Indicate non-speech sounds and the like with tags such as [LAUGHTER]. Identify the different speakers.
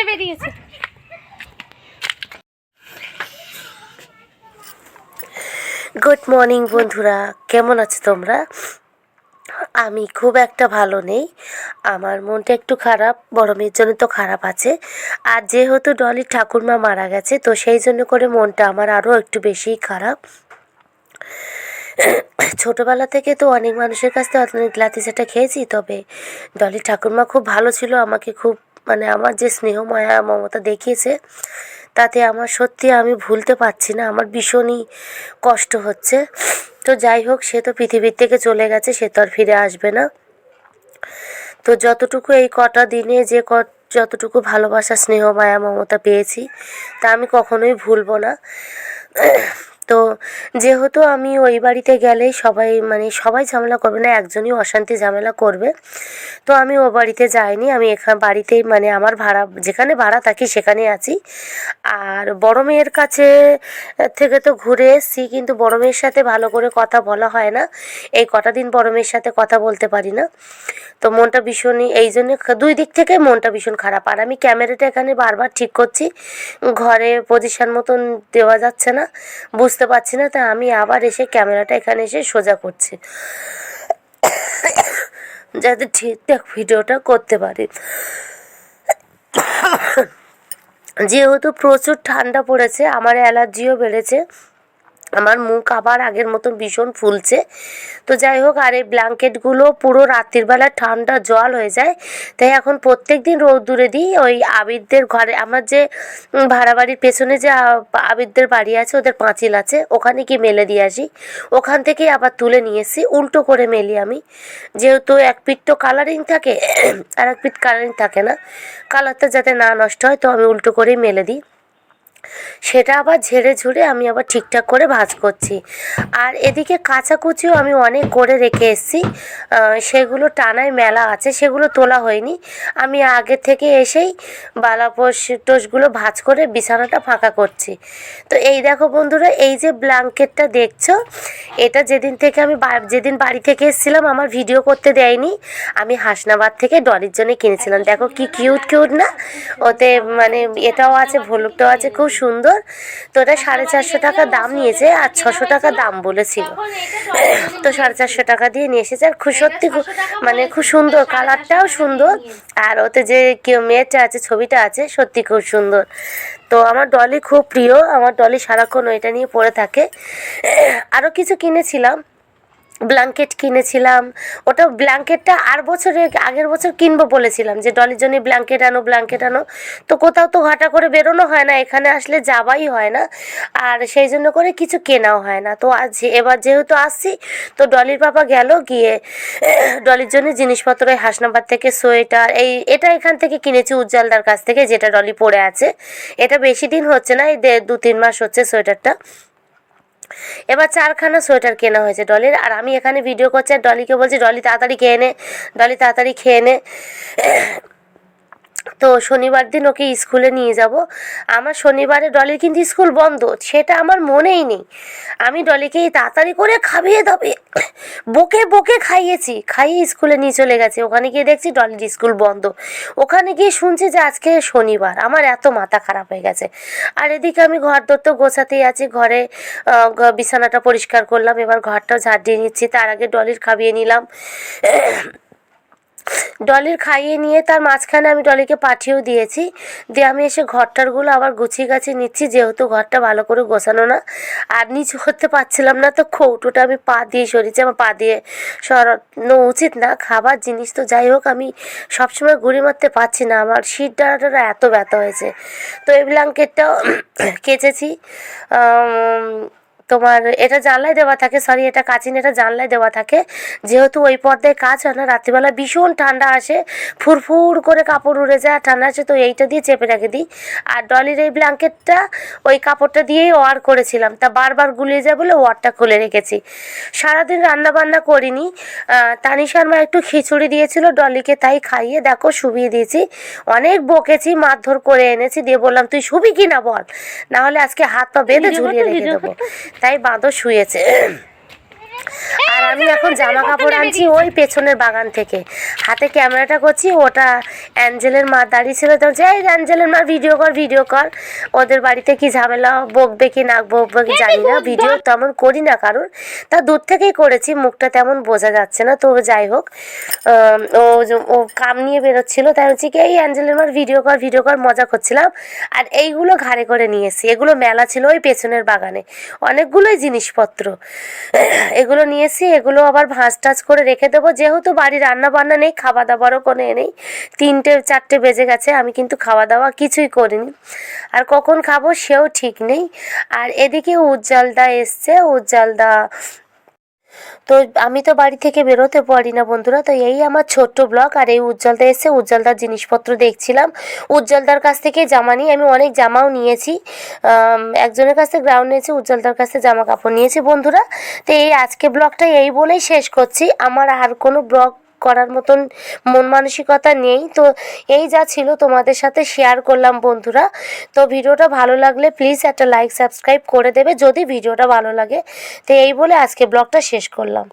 Speaker 1: ছুটে বেরিয়েছে।
Speaker 2: Good morning বন্ধুরা। কেমন আছো তোমরা? আমি খুব একটা ভালো নেই। আমার মনটা একটু খারাপ, বড় মেয়ের জন্য তো খারাপ আছে। আর যেহেতু ডলির ঠাকুরমা মারা গেছে, তো সেই জন্য করে মনটা আমার আরও একটু বেশিই খারাপ। ছোটোবেলা থেকে তো অনেক মানুষের কাছ থেকে অনেক লাথি সেটা খেয়েছি, তবে ডলির ঠাকুরমা খুব ভালো ছিল, আমাকে খুব মানে আমার যে স্নেহ মায়া মমতা দেখিয়েছে, তাতে আমার সত্যি আমি ভুলতে পারছি না, আমার ভীষণই কষ্ট হচ্ছে। তো যাই হোক, সে তো পৃথিবীর থেকে চলে গেছে, সে তো আর ফিরে আসবে না। তো যতটুকু এই কটা দিনে যে ক যতটুকু ভালোবাসা, স্নেহ, মায়া, মমতা পেয়েছি, তা আমি কখনোই ভুলবো না। তো যেহেতু আমি ওই বাড়িতে গেলে সবাই মানে সবাই ঝামেলা করবে না, একজনই অশান্তি ঝামেলা করবে তো আমি ও বাড়িতে যাইনি, আমি এখান বাড়িতেই মানে আমার ভাড়া, যেখানে ভাড়া থাকি সেখানে আছি। আর বড় মেয়ের কাছে থেকে তো ঘুরে এসেছি, কিন্তু বড় মেয়ের সাথে ভালো করে কথা বলা হয় না। এই কটা দিন বড় মেয়ের সাথে কথা বলতে পারি না। তো মনটা ভীষণই এই জন্য দুই দিক থেকে মনটা ভীষণ খারাপ। আর আমি ক্যামেরাটা এখানে বারবার ঠিক করছি, ঘরে পজিশন মতন দেওয়া যাচ্ছে না, বুঝতে পারছি না। তাই আমি আবার এসে ক্যামেরাটা এখানে এসে সোজা করছি। যাতে ঠিকঠাক ভিডিওটা করতে পারি। যেহেতু প্রচুর ঠান্ডা পড়েছে আমার অ্যালার্জিও বেড়েছে। আমার মুখ আবার আগের মতন ভীষণ ফুলছে। তো যাই হোক, আর এই ব্ল্যাঙ্কেটগুলো পুরো রাত্রির বেলা ঠান্ডা জল হয়ে যায়। তাই এখন প্রত্যেক দিন রোদ্দুরে দিই, ওই আবিরদের ঘরে। আমার যে ভাড়া বাড়ির পেছনে যে আবিরদের বাড়ি আছে, ওদের পাঁচিল আছে, ওখানে কি মেলে দিয়ে আসি। ওখান থেকেই আবার তুলে নিয়ে এসি, উল্টো করে মেলি আমি। যেহেতু এক পিঠ তো কালারিং থাকে, [CLEARS THROAT] আর এক পিঠ কালারিং থাকে না। কালারটা যাতে না নষ্ট হয়, তো আমি উল্টো করেই মেলে দিই। সেটা আবার ঝেড়ে ঝুড়ে আমি আবার ঠিকঠাক করে ভাজ করছি। আর এদিকে কাচাকুচিও আমি অনেক করে রেখে এসেছি। সেগুলো টানায় মেলা আছে, সেগুলো তোলা হয়নি। আমি আগে থেকে এসেই বালাপোষ টোষগুলো ভাজ করে বিছানাটা ফাঁকা করছি। তো এই দেখো বন্ধুরা, এই যে ব্ল্যাঙ্কেটটা দেখছ, এটা যেদিন থেকে আমি যেদিন বাড়ি থেকে এসেছিলাম, আমার ভিডিও করতে দেয়নি। আমি হাসনাবাদ থেকে ডলির জন্য কিনেছিলাম। দেখো কি কিউট কিউট না? ওতে মানে এটাও আছে ভলুকটাও আছে, খুব সুন্দর। তো ওটা সাড়ে চারশো টাকা দাম নিয়েছে আর ছশো টাকা দাম বলেছিল। তো সাড়ে চারশো টাকা দিয়ে নিয়ে এসেছে আর খুব সত্যি খুব মানে খুব সুন্দর কালারটাও সুন্দর আর ওতে যে কেউ মেয়েটা আছে ছবিটা আছে সত্যি খুব সুন্দর। তো আমার ডলি খুব প্রিয় আমার ডলি সারাক্ষণ ওইটা নিয়ে পড়ে থাকে। আরও কিছু কিনেছিলাম ব্ল্যাঙ্কেট কিনেছিলাম। ওটা ব্ল্যাঙ্কেটটা আর বছরে আগের বছর কিনবো বলেছিলাম যে ডলির জন্য ব্ল্যাঙ্কেট আনো ব্ল্যাঙ্কেট আনো। তো কোথাও তো ঘাটা করে বেরোনো হয় না, এখানে আসলে যাবাই হয় না। আর সেই জন্য করে কিছু কেনাও হয় না। তো আজ এবার যেহেতু আসছি, তো ডলির বাবা গেল গিয়ে, ডলির জন্য জিনিসপত্র হাসনাবাদ থেকে সোয়েটার, এই, এটা এখান থেকে কিনেছি উজ্জ্বলদার কাছ থেকে, যেটা ডলি পরে আছে। এটা বেশি দিন হচ্ছে না, এই দু তিন মাস হচ্ছে সোয়েটারটা। এবার চারখানা সোয়েটার কেনা হয়েছে ডলির, আর আমি এখানে ভিডিও করছি, আর ডলিকে বলছি, ডলি, তাড়াতাড়ি খেয়ে নে, ডলি, তাড়াতাড়ি খেয়ে নে। তো শনিবার দিন ওকে স্কুলে নিয়ে যাব। আমার শনিবারে ডলির কিন্তু স্কুল বন্ধ, সেটা আমার মনেই নেই। আমি ডলিকে তাড়াতাড়ি করে খাইয়ে দেবে বকে বকে খাইয়েছি, খাইয়ে স্কুলে নিয়ে চলে গেছে। ওখানে গিয়ে দেখছি ডলির স্কুল বন্ধ। ওখানে গিয়ে শুনছি যে আজকে শনিবার, আমার এত মাথা খারাপ হয়ে গেছে। আর এদিকে আমি ঘর দর তো গোছাতেই আছি, ঘরে বিছানাটা পরিষ্কার করলাম, এবার ঘরটা ঝাড় দিয়ে নিচ্ছি। তার আগে ডলির খাইয়ে নিলাম। ডলির খাইয়ে নিয়ে তার মাঝখানে আমি ডলিকে পাঠিয়েও দিয়েছি। দিয়ে আমি এসে ঘরটারগুলো আবার গুছিয়ে গাছিয়ে নিচ্ছি, যেহেতু ঘরটা ভালো করে গোছানো না। আর নিচু করতে পারছিলাম না তো কৌটোটা আমি পা দিয়ে সরিয়েছি। আমার পা দিয়ে সরানো উচিত না, খাবার জিনিস তো যাই হোক, আমি সবসময় গুড়ি মারতে পারছি না। আমার শীত ডাঁড়াটা এত ব্যথা হয়েছে। তো এই ব্ল্যাঙ্কেটটাও [CLEARS THROAT] কেচেছি। তোমার এটা জানলায় দেওয়া থাকে সরি এটা কাচিন এটা জানলায় দেওয়া থাকে। যেহেতু ওই পর্দায় কাজ হয় না রাত্রিবেলা ভীষণ ঠান্ডা আসে ফুরফুর করে কাপড় উড়ে যায় ঠান্ডা আসে তো এইটা দিয়ে চেপে রেখে দিই। আর ডলির এই ব্ল্যাঙ্কেটটা ওই কাপড়টা দিয়েই ওয়ার করেছিলাম তা বারবার গুলিয়ে যায় বলে ওয়ারটা খুলে রেখেছি। সারাদিন রান্না বান্না করিনি আহ, তানিশার মা একটু খিচুড়ি দিয়েছিল ডলিকে তাই খাইয়ে দেখো শুবিয়ে দিয়েছি। অনেক বকেছি মারধর করে এনেছি দিয়ে বললাম তুই শুবি কি না বল? না হলে আজকে হাত পা বেঁধে ঝুলিয়ে রেখে দেবো। তাই বাঁদর শুয়েছে। আমি এখন জামা কাপড় আনছি ওই পেছনের বাগান থেকে। হাতে ক্যামেরাটা করছি ওটা অ্যাঞ্জেলের মা দাঁড়িয়ে ছিল তো যে এই অ্যাঞ্জেলের মা ভিডিও কর ভিডিও কর। ওদের বাড়িতে কি ঝামেলা বকবে কি না বকবে কি জানি না। ভিডিও তেমন করি না কারণ তা দূর থেকেই করেছি মুখটা তেমন বোঝা যাচ্ছে না তো যাই হোক। ও ও কাম নিয়ে বেরোচ্ছিল তাই হচ্ছে কি এই অ্যাঞ্জেলের মার ভিডিও কর ভিডিও কর মজা করছিলাম। আর এইগুলো ঘাড়ে করে নিয়ে এসেছি। এগুলো মেলা ছিল ওই পেছনের বাগানে। অনেকগুলোই জিনিসপত্র এগুলো নিয়ে এসেছি এগুলো আবার ভাঁজ টাজ করে রেখে দেবো। যেহেতু বাড়ি রান্না বান্না নেই খাওয়া দাওয়ারও কোনো এ নেই, তিনটে, চারটে বেজে গেছে, আমি কিন্তু খাওয়া দাওয়া কিছুই করিনি। আর কখন খাব সেও ঠিক নেই। আর এদিকে উজ্জ্বলদা এসছে, উজ্জ্বলদা তো আমি তো বাড়ি থেকে বেরোতে পারি না বন্ধুরা, তো এই আমার ছোট্ট ব্লগ আর এই উজ্জ্বলদা এসে উজ্জ্বলদার জিনিসপত্র দেখছিলাম। উজ্জ্বলদার কাছ থেকে জামা নিয়ে, আমি অনেক জামাও নিয়েছি। একজনের কাছ থেকে গ্রাউন্ড নিয়েছি, উজ্জ্বলদার কাছ থেকে জামা কাপড় নিয়েছি বন্ধুরা। তো এই আজকে ব্লগটা এই বলেই শেষ করছি। আমার আর কোনো ব্লগ করার মতন মন মানসিকতা নেই। তো এই যা ছিল তোমাদের সাথে শেয়ার করলাম বন্ধুরা। তো ভিডিওটা ভালো লাগলে প্লিজ একটা লাইক সাবস্ক্রাইব করে দেবে। যদি ভিডিওটা ভালো লাগে, তো এই বলে আজকে ব্লগটা শেষ করলাম।